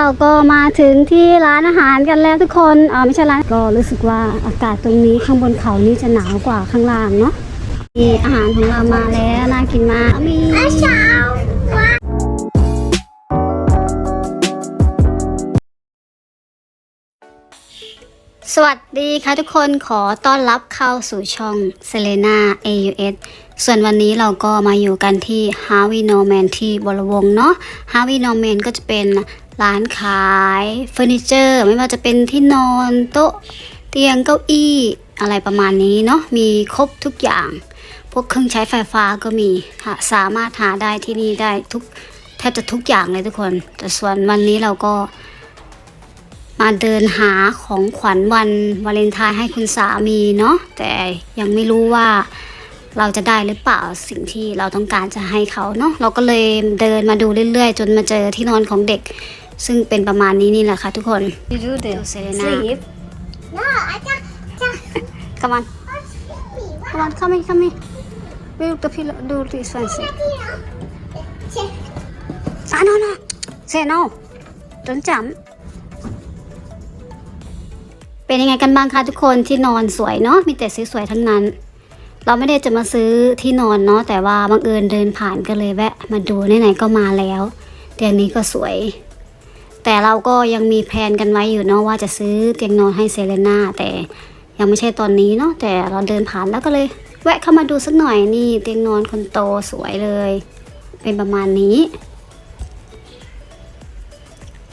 เราก็มาถึงที่ร้านอาหารกันแล้วทุกคนเออไม่ใช่ร้านก็รู้สึกว่าอากาศตรงนี้ข้างบนเขานี่จะหนาวกว่าข้างล่างเนาะมีอาหารของเรามาแล้วน่ากินมากมีสวัสดีค่ะทุกคนขอต้อนรับเข้าสู่ช่อง Selena AUS ส่วนวันนี้เราก็มาอยู่กันที่ Harvey Norman ที่บรวงเนาะ Harvey Norman ก็จะเป็น ร้านขายเฟอร์นิเจอร์ไม่ว่าจะเป็นที่นอนโต๊ะเตียงเก้าอี้อะไรประมาณนี้เนาะมีครบทุกอย่าง พวกเครื่องใช้ไฟฟ้าก็มีค่ะสามารถหาได้ที่นี่ได้ทุกแทบจะทุกอย่างเลยทุกคน แต่ส่วนวันนี้เราก็มาเดินหาของขวัญวันวาเลนไทน์ให้คุณสามีเนาะแต่ยังไม่รู้ว่าเราจะได้หรือเปล่าสิ่งที่เราต้องการจะให้เขาเนาะเราก็เลยเดินมาดูเรื่อยๆ จนมาเจอที่นอนของเด็ก ซึ่งเป็นประมาณนี้นี่แหละค่ะทุกคน You do the เซเลนา sleep. No, I just, just come on come on come in come in we look the pillow do this one say check. ah no no say no don't jump เป็นยังไงกันบ้างคะทุกคนที่นอนสวยเนาะมีแต่สวยๆทั้งนั้น เราไม่ได้จะมาซื้อที่นอนเนาะแต่ว่าบังเอิญเดินผ่านก็เลยแวะ มาดูไหนๆก็มาแล้วเตียงนี้ก็สวย แต่เราก็ยังมีแพลนกันไว้อยู่เนาะว่าจะซื้อเตียงนอนให้เซเลน่าแต่ยังไม่ใช่ตอนนี้เนาะแต่เราเดินผ่านแล้วก็เลย แวะเข้ามาดูสักหน่อยนี่เตียงนอนคนโตสวยเลย เป็นประมาณนี้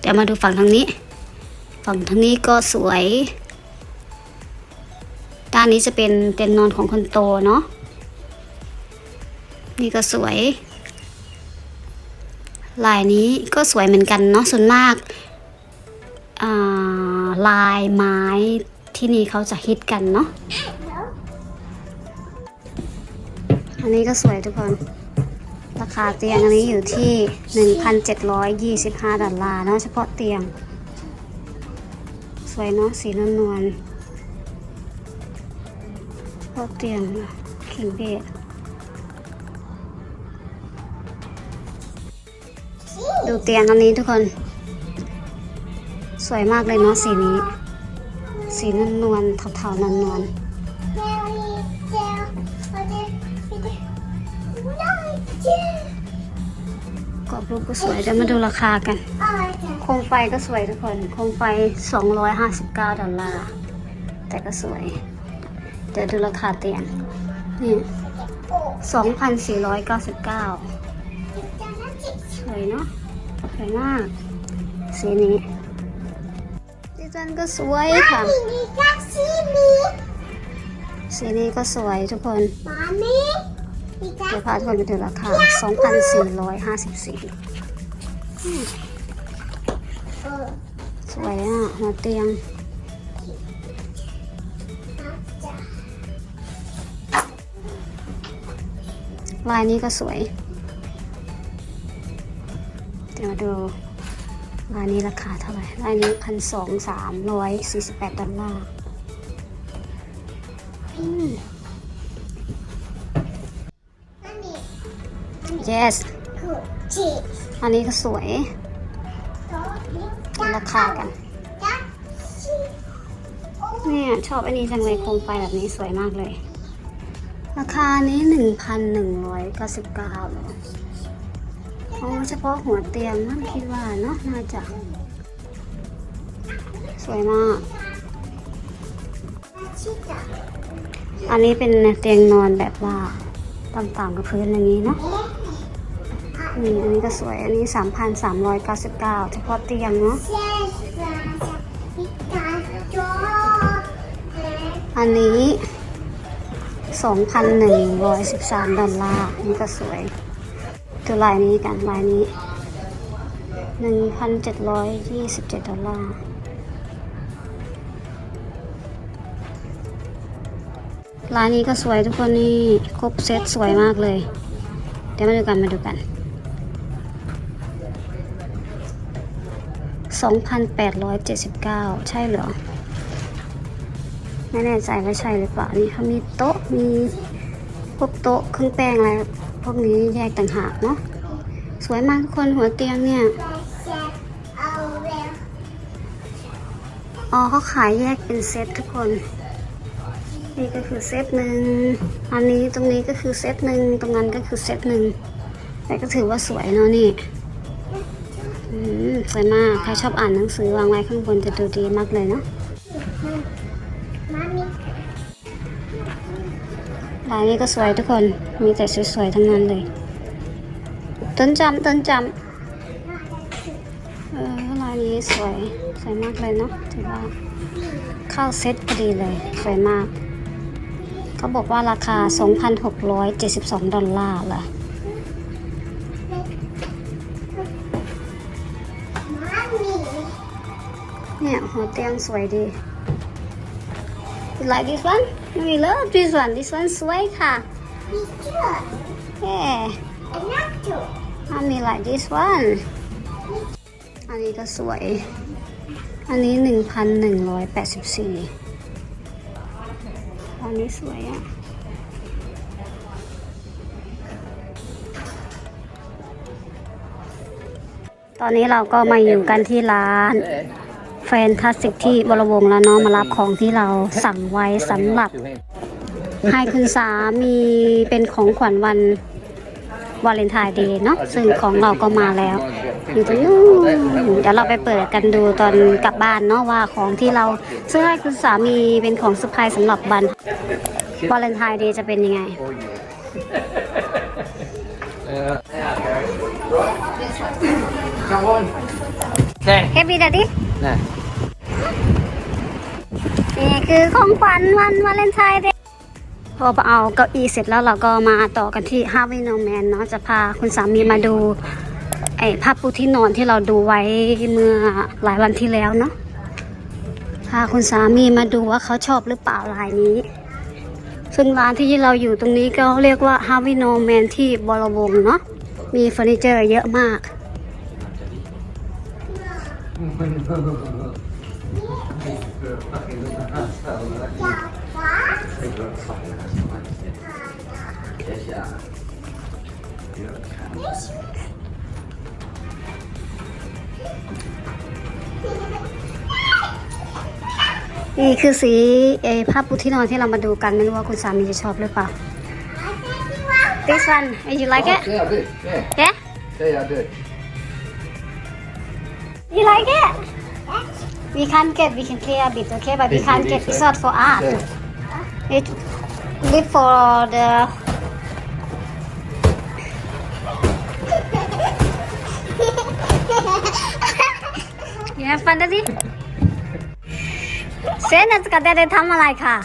เดี๋ยวมาดูฝั่งทางนี้ ฝั่งทางนี้ก็สวย ด้านนี้จะเป็นเตียงนอนของคนโตเนาะนี่ก็สวย ลายนี้ก็สวยเหมือนกันเนาะส่วนมากาลายไม้ที่นี่เขาจะฮิตกันเนาะอันนี้ก็สวยทุกคน ราคาเตียงอันนี้อยู่ที่ 1,725ดอลลาร์เนาะเฉพาะเตียง สวยเนาะสีนวลนวลๆเฉพาะเตียงเข่งเบด ดูเตียงอันนี้ทุกคน สวยมากเลยเนาะสีนี้ สีนวลนวลๆเทาๆนวลนวลๆกรอบรูปก็สวยเดี๋ยวมาดูราคากัน โคมไฟก็สวยทุกคน โคมไฟ 259 ดอลลาร์ แต่ก็สวย เดี๋ยวดูราคาเตียง นี่ 2,499 สวยเนาะ สวยมากสีนี้ดิจันก็สวยค่ะสีนี้ก็สวยทุกคนเดี๋ยวพาทุกคนไปดูราคา 2,454 สวยอะหัวเตียงลายนี้ก็สวย เดี๋ยวมาดูลายนี้ราคาเท่าไหร่ลายนี้พันสองสามร้อยสี่สิบแปดดอลลาร์อืม yes อันนี้ก็สวย ราคากัน เนี่ยชอบอันนี้จังเลยโคมไฟแบบนี้สวยมากเลย ราคานี้หนึ่งพันหนึ่งร้อยเก้าสิบเก้า เลยอ๋อเฉพาะหัวเตียงนั่นคิดว่าเนาะน่าจะ สวยมาก อันนี้เป็นเตียงนอนแบบว่าต่ำๆกับพื้นอย่างนี้เนาะนี่อันนี้ก็สวย อันนี้สามพันสามร้อยเก้าสิบเก้าเฉพาะเตียงเนาะ อันนี้ 2,113 ดอลลาร์นี่ก็สวย ดูลายนี้กันลายนี้ 1,727 ดอลลาร์ลายนี้ก็สวยทุกคนนี่ครบเซตสวยมากเลย เดี๋ยวมาดูกันมาดูกัน 2,879 ใช่เหรอ ไม่แน่ใจว่าใช่หรือเปล่า นี่เขามีโต๊ะมี พวกโต๊ะเครื่องแป้งอะไรพวกนี้แยกต่างหากเนาะสวยมากทุกคนหัวเตียงเนี่ยอ๋อเขาขายแยกเป็นเซตทุกคน นี่ก็คือเซตหนึ่งอันนี้ตรงนี้ก็คือเซตหนึ่งตรงนั้นก็คือเซตหนึ่งแต่ก็ถือว่าสวยเนาะนี่อืมสวยมากใครชอบอ่านหนังสือวางไว้ข้างบนจะดูดีมากเลยเนาะ มามีลายนี้ก็สวยทุกคน มีแต่สวยๆทั้งนั้นเลย ต้นจำต้นจำเออลายนี้สวย สวยมากเลยเนาะ ถือว่าเข้าเซ็ตพอดีเลย สวยมาก เขาบอกว่าราคา 2,672 ดอลลาร์ล่ะเนี่ยหัวเตียงสวยดี You like this one? We love this one. This one สวยค่ะมีเชือก Yeah. อันนั้นจุด Mommy like this one อันนี้ก็สวย อันนี้หนึ่งพันหนึ่งร้อยแปดสิบสี่อันนี้สวยอะ ตอนนี้เราก็มาอยู่กันที่ร้าน แฟนตาสติกที่บรวงแล้วเนาะมารับของที่เราสั่งไว้สำหรับให้คุณสามีเป็นของขวัญวันวาเลนไทน์เดย์เนาะซึ่งของเราก็มาแล้วอยู่ตรงนู้นเดี๋ยวเราไปเปิดกันดูตอนกลับบ้านเนาะว่าของที่เราซื้อให้คุณสามีเป็นของเซอร์ไพรส์สำหรับวันวาเลนไทน์เดย์จะเป็นยังไง Okay. เฮปปี้ดัดดี้ Nah. นี่คือของขวัญวันวาเลนไทน์เดย์พอเอาเก้าอี้เสร็จแล้วเราก็มาต่อกันที่ Harvey Norman เนาะจะพาคุณสามีมาดูไอ้ผ้าปูที่นอนที่เราดูไว้เมื่อหลายวันที่แล้วเนาะพาคุณสามีมาดูว่าเขาชอบหรือเปล่าลายนี้ ซึ่งร้านที่เราอยู่ตรงนี้ก็เรียกว่า Harvey Norman ที่บรวงเนาะมีเฟอร์นิเจอร์เยอะมาก นี่คือสีเออผ้าปูที่นอนที่เรามาดูกันไม่รู้ว่าคุณสามีจะชอบหรือเปล่า This one you like it Yeah, I did. Yeah. yeah Yeah, I did. you like it we can't get we can clear a bit okay but we can't get it's not for art Yeah. it live for the you have fun ดิเซนส์กับเดทำอะไรค่ะ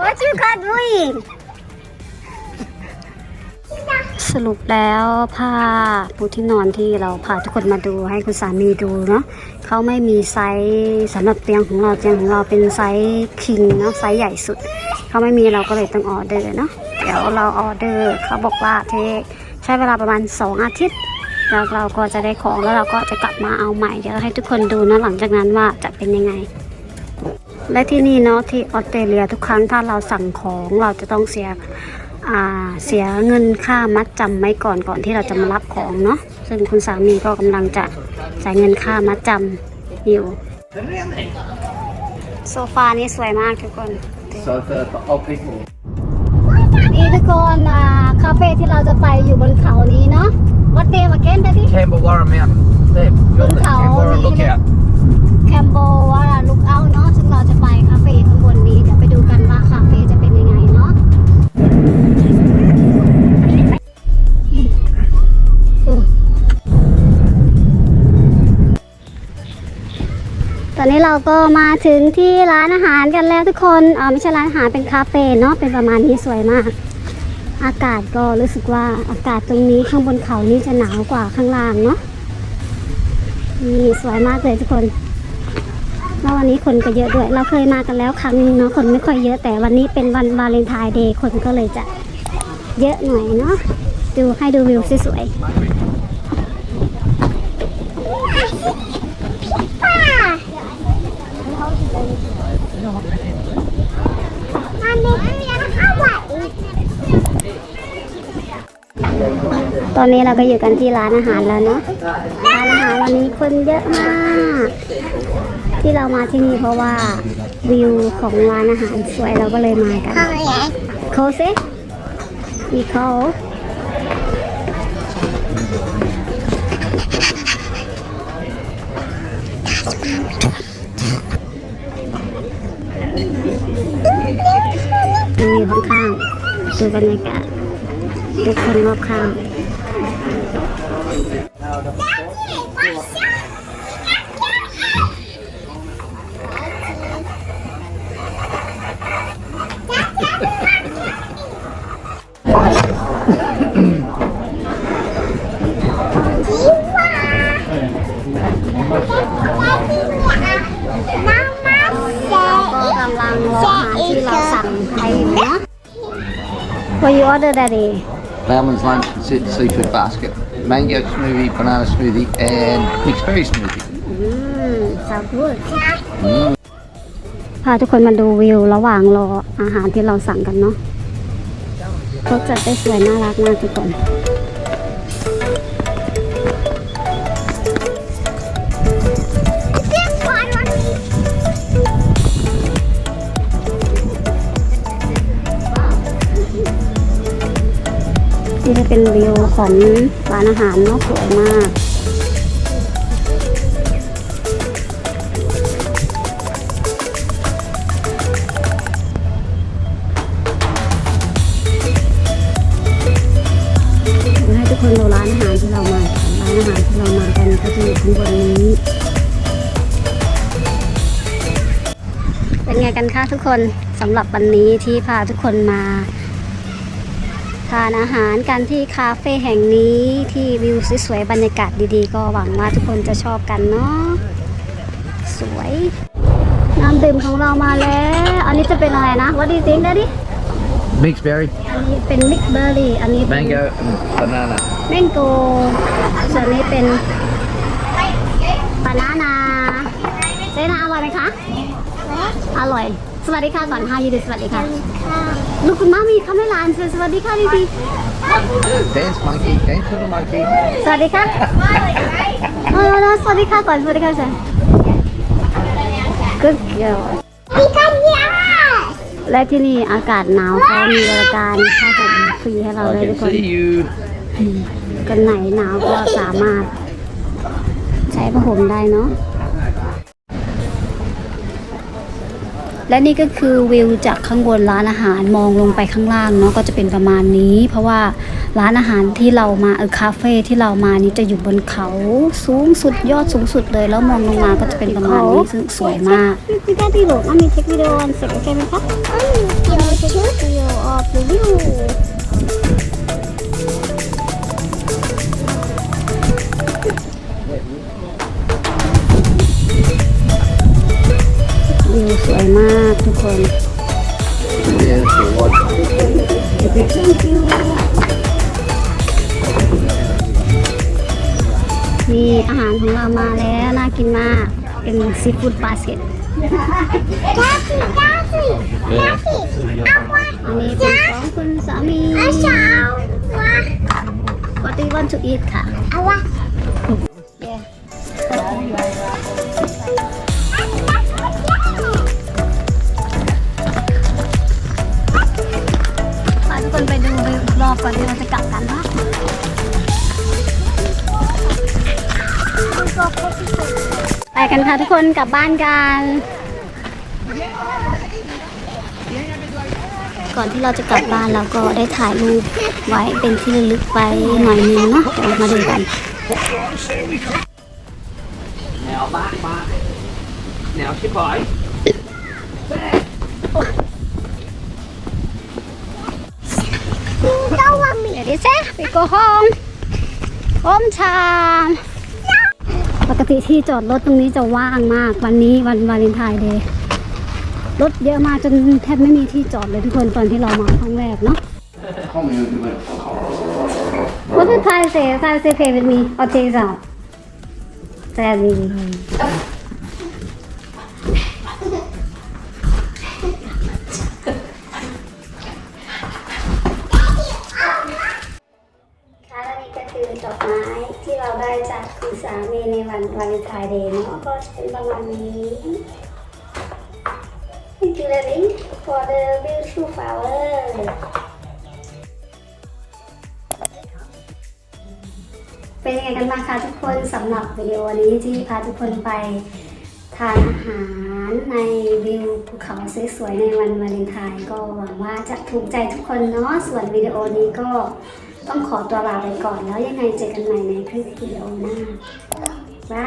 What you got doing สรุปแล้วผ้าปูที่นอนที่เราพาทุกคนมาดูให้คุณสามีดูเนาะเขาไม่มีไซส์สำหรับเตียงของเราเตียงของเราเป็นไซส์คิงเนาะไซส์ใหญ่สุดเขาไม่มีเราก็เลยต้องออเดอร์เนาะเดี๋ยวเราออเดอร์เขาบอกว่าเทคใช้เวลาประมาณ 2 อาทิตย์ แล้วเราก็จะได้ของแล้วเราก็จะกลับมาเอาใหม่เดี๋ยวให้ทุกคนดูนะหลังจากนั้นว่าจะเป็นยังไงและที่นี่เนาะที่ออสเตรเลียทุกครั้งถ้าเราสั่งของเราจะต้องเสีย เสียเงินค่ามัดจำไว้ก่อนก่อนที่เราจะมารับของเนาะซึ่งคุณสามีก็กำลังจะจ่ายเงินค่ามัดจำอยู่ โซฟานี้สวยมากทุกคน So for, for old people. นี่ทุกคนอ่าคาเฟ่ที่เราจะไปอยู่บนเขานี้เนาะวัดเดมาเกนได้ดิ Canberra Mountain. There. You're the Khao Canberra ni lookout. แคมโบว่าลุกเอาเนาะซึ่งเราจะไปคาเฟ่ข้าง อนนี้เราก็มาถึงที่ร้านอาหารกันแล้วทุกคนเออไม่ใช่ร้านอาหารเป็นคาเฟ่เนาะเป็นประมาณนี้สวยมาก อากาศก็รู้สึกว่าอากาศตรงนี้ข้างบนเขานี่จะหนาวกว่าข้างล่างเนาะนี่สวยมากเลยทุกคนแล้ววันนี้คนก็เยอะด้วย เราเคยมากันแล้วครั้งนึงเนาะคนไม่ค่อยเยอะแต่วันนี้เป็นวันวาเลนไทน์เดย์คนก็เลยจะเยอะหน่อยเนาะดูให้ดูวิวสวยๆ ตอนนี้เราก็อยู่กันที่ร้านอาหารแล้วเนาะ ร้านอาหารวันนี้คนเยอะมากจที่เรามาที่นี่เพราะว่าวิวของร้านอาหารสวยเราก็เลยมากันข้าวแหละโคซิมีโค ดูบรรยากาศดูคนรอบข้าง What you order daddy Lemons, lime, se- seafood basket. Mango smoothie, banana smoothie, and mixed berry smoothie. อืม sound good พาทุกคนมาดูวิวระหว่างรออาหารที่เราสั่งกันเนาะเขาจัดได้สวยน่ารักมากทุกคน เป็นวิวของร้านอาหารเนาะสวยมากให้ทุกคนดูร้านอาหารที่เรามาร้านอาหารที่เรามากันก็จะอยู่ข้างบนนี้ เป็นไงกันคะทุกคนสำหรับวันนี้ที่พาทุกคนมา ทานอาหารกันที่คาเฟ่แห่งนี้ที่วิวสวยๆบรรยากาศดีๆ ก็หวังว่าทุกคนจะชอบกันเนาะสวย น้ำดื่มของเรามาแล้ว อันนี้จะเป็นอะไรนะ What do you think Daddy Mixed berry, อันนี้เป็นมิกเบอร์รี่อันนี้เป็น mango, and banana. แมงโกส่วนนี้เป็นบานานาเซนาอร่อยไหมคะ อร่อย สวัสดีค่ะก่อนค่ะยูดีสวัสดีค่ะลูกคุณมามีคำให้หลานสวัสดีค่ะดีดี Dance monkey, dance little monkey. สวัสดีค่ะเออสวัสดีค่ะก่อนสวัสดีค่ะเซน Good girl พี่กันยาและที่นี่อากาศหนาวเขามีบริการผ้าห่มฟรีให้เราเลย I ทุก can คน see you. กันไหนหนาวก็สามารถ ใช้ผ้าห่มได้เนาะ และนี่ก็คือวิวจากข้างบนร้านอาหารมองลงไปข้างล่างเนาะก็จะเป็นประมาณนี้ เพราะว่าร้านอาหารที่เรามาเออคาเฟ่ที่เรามานี้จะอยู่บนเขาสูงสุดยอดสูงสุดเลย แล้วมองลงมาก็จะเป็นประมาณนี้ซึ่งสวยมากพี่แดดดี้หลงมีเทควิดีโออันเสร็จโอเคไหมคะเดี๋ยวชุดวิดีโอออฟวิว สวยมากทุกคน There's the water. นี่อาหารของเรามาแล้วน่ากินมาก เป็นซีฟู้ดบาสเกตกาสิกาสิกาสิเอาวะอันนี้เป็นของคุณสามีเอาเช้าวะ What do you want to eat ค่ะ กันค่ะทุกคนกลับบ้านกัน ก่อนที่เราจะกลับบ้านเราก็ได้ถ่ายรูปไว้เป็นที่ระลึกไปหน่อยนึงเนาะเดี๋ยวมาดูกัน Now back, back. Now she bye. เจ้าว่ามีเดี๋ยวดิเซ่ไป go home home time ปกติที่จอดรถตรงนี้จะว่างมาก วันนี้วันวาเลนไทน์เดย์รถเยอะมากจนแทบไม่มีที่จอดเลยทุกคนตอนที่เรามาครั้งแรกเนาะ What did Thai say Thai say pay with me or take it out Sadly วันวาเลนไทน์เดย์เนาะก็เป็นประมาณนี้ Thank you Lily for the beautiful flower เป็นยังไงกันบ้างคะทุกคนสำหรับวิดีโอนี้ที่พาทุกคนไปทานอาหารในวิวภูเขาสวยๆในวันวาเลนไทน์ก็หวังว่าจะถูกใจทุกคนเนาะส่วนวิดีโอนี้ก็ต้องขอตัวลาไปก่อนแล้วยังไงเจอกันใหม่ในคลิปวิดีโอหน้า บา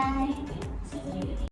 ย